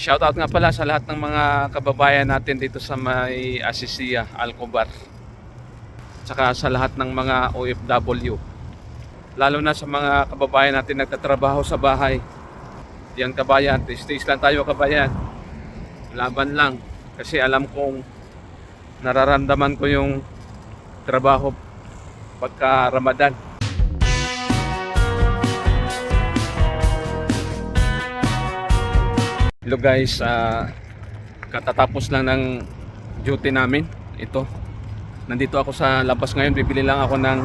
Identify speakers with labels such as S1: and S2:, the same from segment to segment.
S1: Shoutout nga pala sa lahat ng mga kababayan natin dito sa may Asisia, Alcobar. Tsaka sa lahat ng mga OFW. Lalo na sa mga kababayan natin nagtatrabaho sa bahay. Yan kabayan, tiis lang tayo kabayan. Laban lang. Kasi alam kong nararamdaman ko yung trabaho pagka Ramadan. Hello guys, ah, katatapos lang ng duty namin. Ito. Nandito ako sa labas ngayon, bibili lang ako ng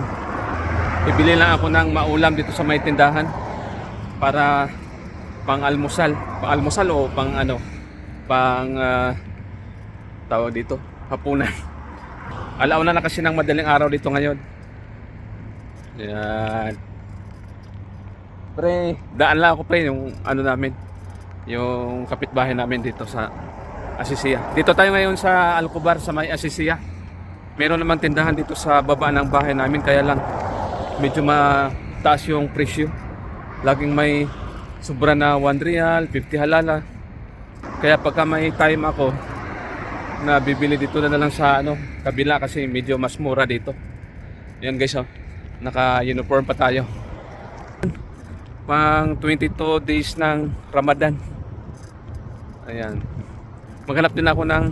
S1: bibili lang ako ng maulam dito sa may tindahan para pang almusal, pang almusal o pang ano, pang ah, tawag dito, hapunan. Alauna na kasi ng madaling araw dito ngayon. Yan. Pre, daan lang ako pre yung ano namin, yung kapitbahay namin dito sa Asisia. Dito tayo ngayon sa Alcobar sa may Asisia. Meron naman tindahan dito sa baba ng bahay namin kaya lang medyo mataas yung presyo. Laging may sobra na 1 real, 50 halala. Kaya pagka may time ako na bibili dito na lang sa ano, kabila kasi medyo mas mura dito. Yan guys oh. Naka-uniform pa tayo. Pang 22 days ng Ramadan. Ayan. Maghanap din ako ng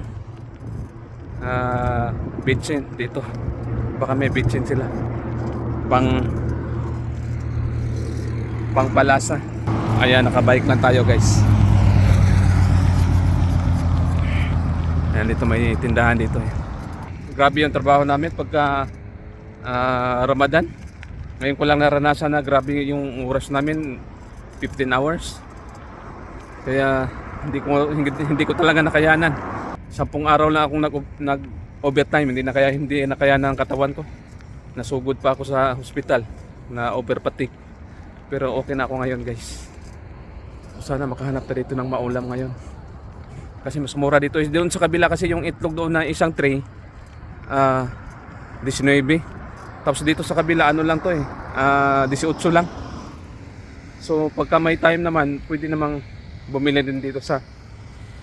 S1: uh, bitchin dito. Baka may bitchin sila. Pang pang palasa. Ayan, nakabike lang tayo guys. Ayan, dito may tindahan dito. eh. Grabe yung trabaho namin pagka ah, Ramadan. Ngayon ko lang naranasan na grabe yung oras namin 15 hours. Kaya hindi ko hindi, hindi ko talaga nakayanan. Sampung araw lang akong nag, nag overtime, hindi na kaya hindi nakayanan ang katawan ko. Nasugod pa ako sa hospital na over fatigue. Pero okay na ako ngayon, guys. Sana makahanap tayo dito ng maulam ngayon. Kasi mas mura dito. Doon sa kabila kasi yung itlog doon na isang tray ah 19. Tapos dito sa kabila ano lang to eh. ah 18 lang. So pagka may time naman, pwede namang bumili din dito sa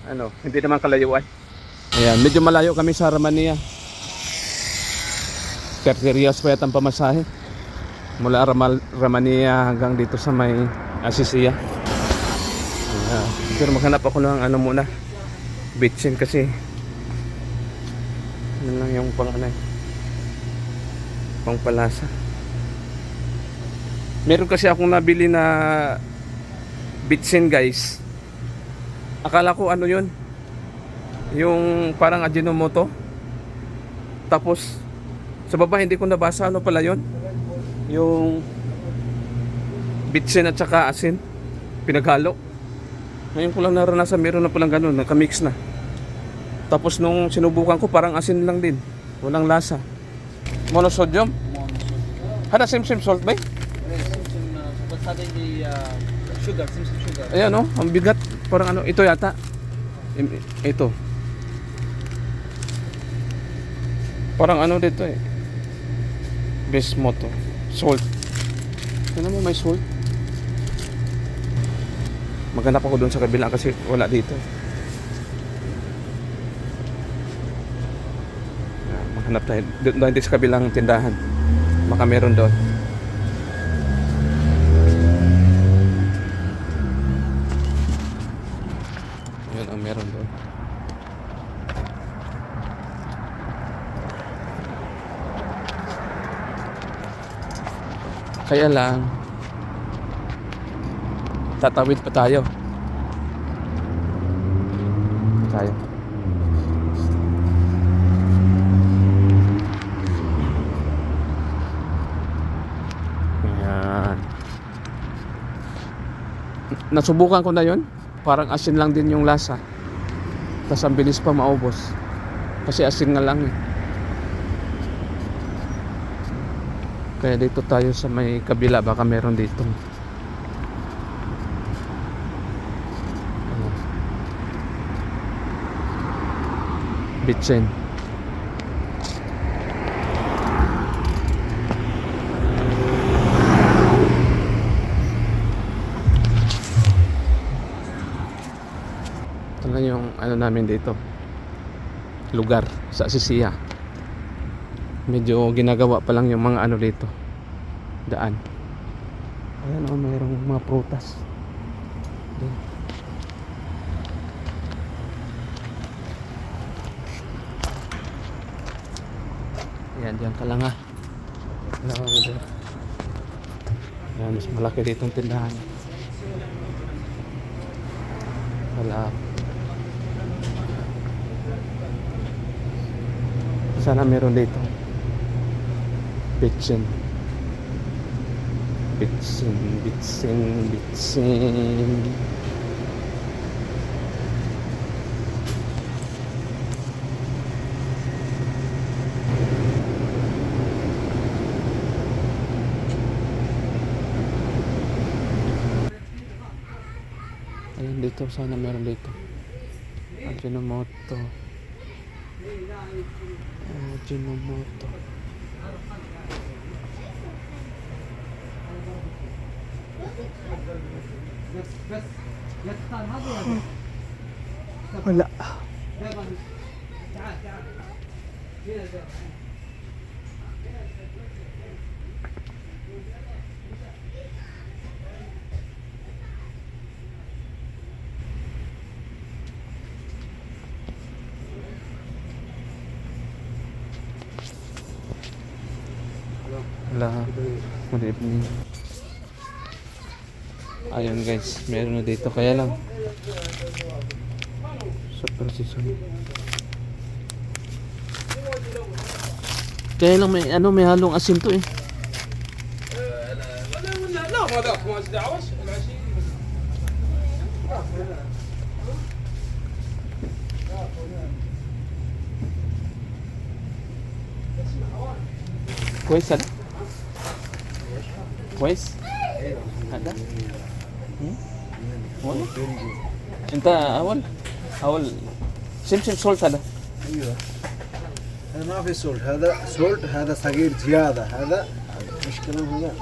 S1: ano, hindi naman kalayuan. Ayan, medyo malayo kami sa Ramania. 30 riyas pa yata ang pamasahe. Mula Ramal, Ramania hanggang dito sa may Asisia. Ayan. Pero maghanap ako ng ano muna. Bitchin kasi. Ano lang yung pang ano eh. Pang palasa. Meron kasi akong nabili na bitsin guys. Akala ko ano yun. Yung parang Ajinomoto. Tapos sa baba hindi ko nabasa ano pala yun. Yung bitsin at saka asin. Pinaghalo. Ngayon ko lang naranasan meron na palang ganun. Nakamix na. Tapos nung sinubukan ko parang asin lang din. Walang lasa. Monosodium? Hada same same salt ba?
S2: What's having the uh, sugar, simsim sugar.
S1: Ayan oh, ang bigat. Parang ano, ito yata. Ito. Parang ano dito eh. Bismuth to. Salt. Ano mo may salt? Maghanap ako doon sa kabila kasi wala dito. Maghanap tayo. Doon doon sa kabilang tindahan. Baka meron doon. Kaya lang, tatawid pa tayo. Tayo. Ayan. Nasubukan ko na yon parang asin lang din yung lasa tapos ang bilis pa maubos kasi asin nga lang eh kaya dito tayo sa may kabila baka meron dito bitsin Ito lang yung ano namin dito. Lugar sa Sisiya. Medyo ginagawa pa lang yung mga ano dito. Daan. Ayan o, mayroong mga prutas. Doon. Ayan, diyan ka lang ha. Dito. Ayan, mas malaki dito ang tindahan. Wala. Sana meron dito. Bitsin. Bitsin, bitsin, bitsin. Ayun dito, sana meron dito. Ajinomoto. Ajinomoto. Wala. Wala. Good evening. Ayun guys, meron na dito kaya lang. Sa precision. Kaya lang may ano may halong asin to eh.
S3: لا ما ذاك ما دعوش العشي
S1: كويس هذا؟ كويس؟ والله؟ انت أول؟ أول. سمسم سولت هذا.
S4: أيوه. هذا ما في سولت هذا سولت هذا صغير زيادة. هذا مشكلة هذا.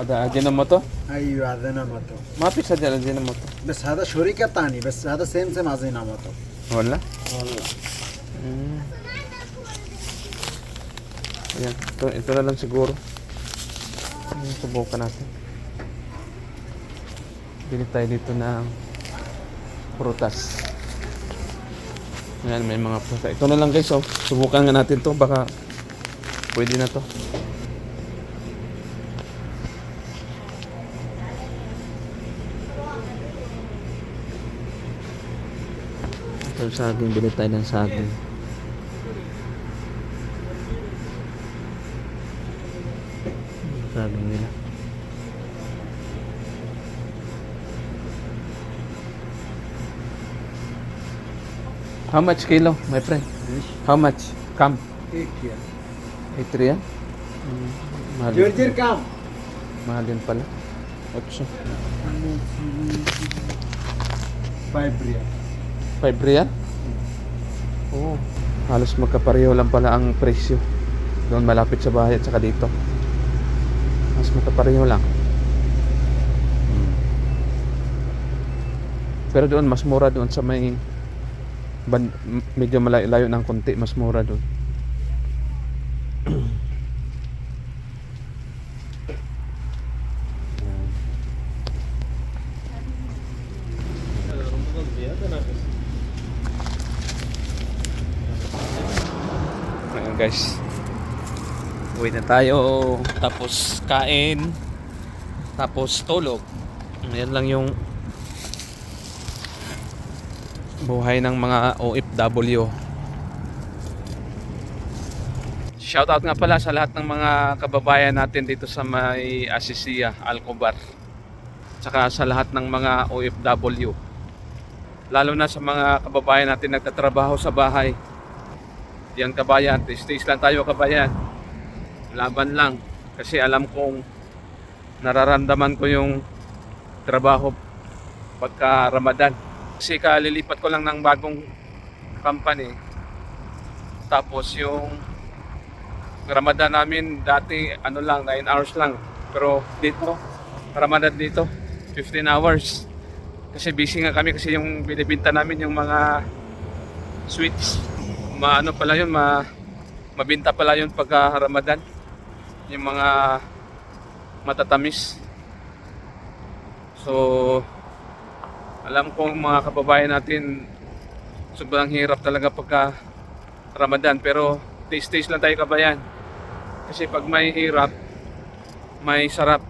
S1: هذا اجينوموتو
S4: أيوه هذا نامتو
S1: ما في سجل اجينوموتو
S4: بس هذا شركة ثاني بس هذا سيم سيم هذا نامتو
S1: ولا؟
S4: والله.
S1: Mm. Ayan, ito, ito subukan natin. Bili tayo dito ng prutas. Ayan, may mga prutas. Ito na lang guys, oh. Subukan nga natin to. Baka pwede na to. Ito saging, bili tayo ng saging. sabi nila How much kilo, my friend? Yes. How much? Come.
S4: Eight real.
S1: Eight real? Mm. Mahal
S4: Georgian come.
S1: Mahal yun pala. Otso.
S4: Five real.
S1: Five real? Oo. Oh. Halos magkapareho lang pala ang presyo. Doon malapit sa bahay at saka dito. Mas mataparino lang. Hmm. Pero doon, mas mura doon sa may ban, medyo malayo ng konti, mas mura doon. guys Uwi na tayo. Tapos kain. Tapos tulog. Ayan lang yung buhay ng mga OFW. Shoutout nga pala sa lahat ng mga kababayan natin dito sa may Asisia, Alcobar. Tsaka sa lahat ng mga OFW. Lalo na sa mga kababayan natin nagtatrabaho sa bahay. Yan kabayan, tis-tis lang tayo kabayan. Laban lang. Kasi alam kong nararamdaman ko yung trabaho pagka Ramadan. Kasi kalilipat ko lang ng bagong company. Tapos yung Ramadan namin dati ano lang 9 hours lang. Pero dito Ramadan dito 15 hours. Kasi busy nga kami kasi yung binibinta namin yung mga sweets. Maano pala yun, ma, mabinta pala yun pagka Ramadan. Yung mga matatamis. So, alam kong mga kababayan natin sobrang hirap talaga pagka Ramadan pero taste-taste lang tayo kabayan. Kasi pag may hirap, may sarap.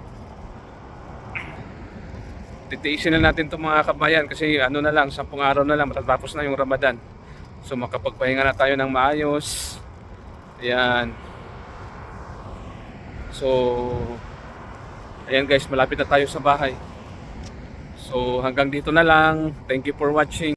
S1: Titiisin na natin itong mga kabayan kasi ano na lang, 10 araw na lang matatapos na yung Ramadan. So makapagpahinga na tayo ng maayos. Ayan. So, ayan guys, malapit na tayo sa bahay. So hanggang dito na lang. Thank you for watching.